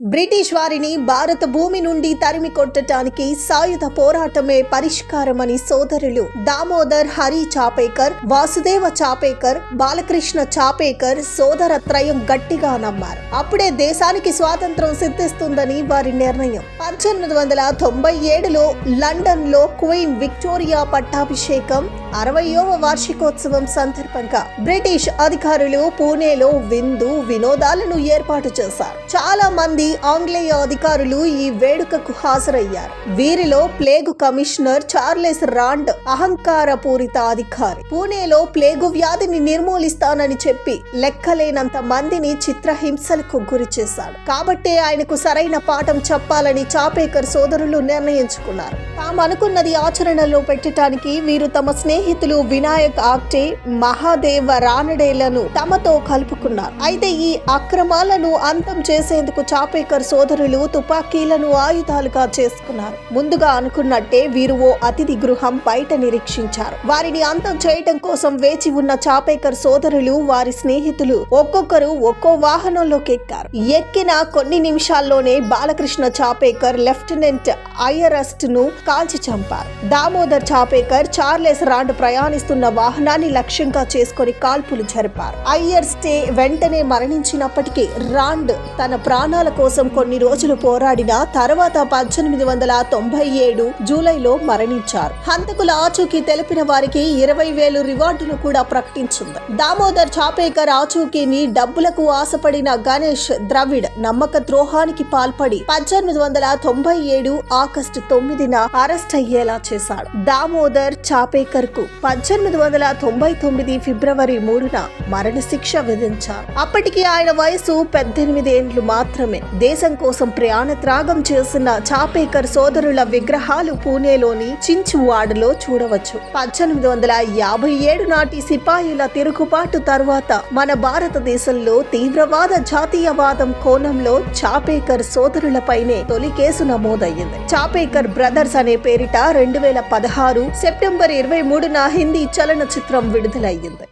British వారిని భారత భూమి నుండి తరిమి కొట్టడానికి సాయుధ పోరాటమే పరిష్కారమని సోదరులు దామోదర్ హరి చాపేకర్ వాసుదేవ చాపేకర్ బాలకృష్ణ చాపేకర్ సోదర త్రయం గట్టిగా నమ్మారు. అప్పుడే దేశానికి స్వాతంత్రం సిద్ధిస్తుందని వారి నిర్ణయం. పద్దెనిమిది వందల తొంభై ఏడులో లండన్లో క్వీన్ విక్టోరియా పట్టాభిషేకం అరవయవ వార్షికోత్సవం సందర్భంగా బ్రిటిష్ అధికారులు పూణేలో విందు వినోదాలను ఏర్పాటు చేశారు. చాలా మంది ఆంగ్లేయ అధికారులు ఈ వేడుకకు హాజరయ్యారు. వీరిలో ప్లేగు కమిషనర్ చార్లెస్ రాండ్ అహంకార పూరిత అధికారి. పూణేలో ప్లేగు వ్యాధిని నిర్మూలిస్తానని చెప్పి లెక్కలేనంత మందిని చిత్రహింసలకు గురి చేశాడు. కాబట్టే ఆయనకు సరైన పాఠం చెప్పాలని చాపేకర్ సోదరులు నిర్ణయించుకున్నారు. తాము అనుకున్నది ఆచరణలో పెట్టడానికి వీరు తమ స్నేహ స్నేహితులు వినాయక్ ఆప్టే మహాదేవ రానడేలను తమతో కలుపుకున్నారు. అయితే ఈ అక్రమాలను అంతం చేసేందుకు చాపేకర్ సోదరులు తుపాకీలను ఆయుధాలుగా చేసుకున్నారు. ముందుగా అనుకున్నట్టే వీరు ఓ అతిథి గృహం బయట నిరీక్షించారు. వారిని అంతం చేయటం కోసం వేచి ఉన్న చాపేకర్ సోదరులు వారి స్నేహితులు ఒక్కొక్కరు ఒక్కో వాహనంలోకి ఎక్కారు. ఎక్కిన కొన్ని నిమిషాల్లోనే బాలకృష్ణ చాపేకర్ లెఫ్టినెంట్ ఐఆర్ఎస్ట్ను కాల్చి చంపారు. దామోదర్ చాపేకర్ చార్లెస్ రాండ్ ప్రయాణిస్తున్న వాహనాన్ని లక్ష్యంగా చేసుకొని కాల్పులు జరిపారు. ఐయర్ స్టే వెంటనే మరణించినప్పటికీ రాండ్ తన ప్రాణాల కోసం కొన్ని రోజులు పోరాడిన తర్వాత పద్దెనిమిది వందల తొంభై ఏడు జూలైలో మరణించారు. హంతకుల ఆచూకీ తెలిపిన వారికి ఇరవై వేలు రివార్డును కూడా ప్రకటించింది. దామోదర్ చాపేకర్ ఆచూకీని డబ్బులకు ఆశపడిన గణేష్ ద్రవిడ్ నమ్మక ద్రోహానికి పాల్పడి పద్దెనిమిది వందల తొంభై ఏడు ఆగస్టు తొమ్మిదిన అరెస్ట్ అయ్యేలా చేశాడు. దామోదర్ చాపేకర్ కు పద్దెనిమిది వందల తొంభై తొమ్మిది ఫిబ్రవరి మూడున మరణశిక్ష విధించారు. అప్పటికి ఆయన వయసు పద్దెనిమిది ఏండ్లు మాత్రమే. దేశం కోసం ప్రయాణ త్యాగం చేసిన చాపేకర్ సోదరుల విగ్రహాలు పూణేలోని చించువాడలో చూడవచ్చు. పద్దెనిమిది వందల యాభై ఏడు నాటి సిపాయిల తిరుగుబాటు తర్వాత మన భారతదేశంలో తీవ్రవాద జాతీయవాదం కోణంలో చాపేకర్ సోదరులపైనే తొలి కేసు నమోదయ్యింది. చాపేకర్ బ్రదర్స్ అనే పేరిట రెండు వేల పదహారు సెప్టెంబర్ ఇరవై మూడు మూడున హిందీ చలనచిత్రం విడుదలయ్యింది